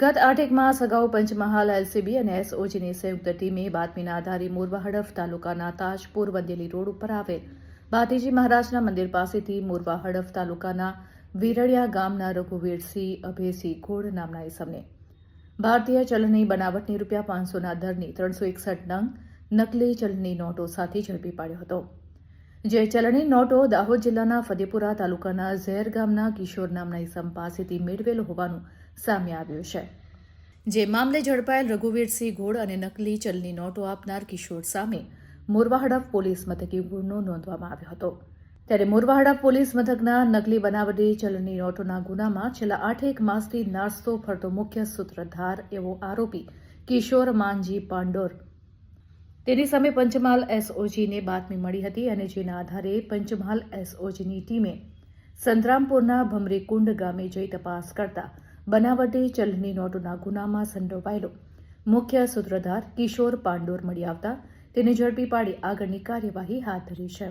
ગત આઠેક માસ અગાઉ પંચમહાલ, એલસીબી અને એસઓજીની સંયુક્ત ટીમે બાતમીના આધારે મોરવા હડફ તાલુકાના તાજપુર વંદેલી રોડ ઉપર આવેલ. ભાતીજી મહારાજના મંદિર પાસેથી મોરવા હડફ તાલુકાના વિરળિયા ગામના રઘુવીરસિંહ અભયસિંહ ઘોડ નામના ઇસમને. ભારતીય ચલણની બનાવટની રૂપિયા પાંચસોના દરની ત્રણસો એકસઠ નંગ નકલી ચલણી નોટો સાથે ઝડપી પાડ્યો હતો. જે ચલણી નોટો દાહોદ જિલ્લાના ફતેપુરા તાલુકાના ઝેર ગામના કિશોર નામના ઇસમ પાસેથી મેળવેલ હોવાનું સામે આવ્યું છે. જે મામલે ઝડપાયેલ રઘુવીરસિંહ ઘોડ અને નકલી ચલણી નોટો આપનાર કિશોર સામે મોરવાહડફ પોલીસ મથકે ગુનો નોંધવામાં આવ્યો હતો. ત્યારે મોરવાહડફ પોલીસ મથકના નકલી બનાવટી ચલણી નોટોના ગુનામાં છેલ્લા આઠેક માસથી નાસ્તો ફરતો મુખ્ય સૂત્રધાર એવો આરોપી કિશોર માનજી પાંડોર તેની સામે પંચમહાલ એસઓજીને બાતમી મળી હતી અને જેના આધારે પંચમહાલ એસઓજીની ટીમે સંતરામપુરના ભમરીકુંડ ગામે જઈ તપાસ કરતા બનાવટી ચલણી નોટોના ગુનામાં સંડોવાયેલો મુખ્ય સૂત્રધાર કિશોર પાંડોર મળી આવતા તેને ઝડપી પાડી આગળની કાર્યવાહી હાથ ધરી છે.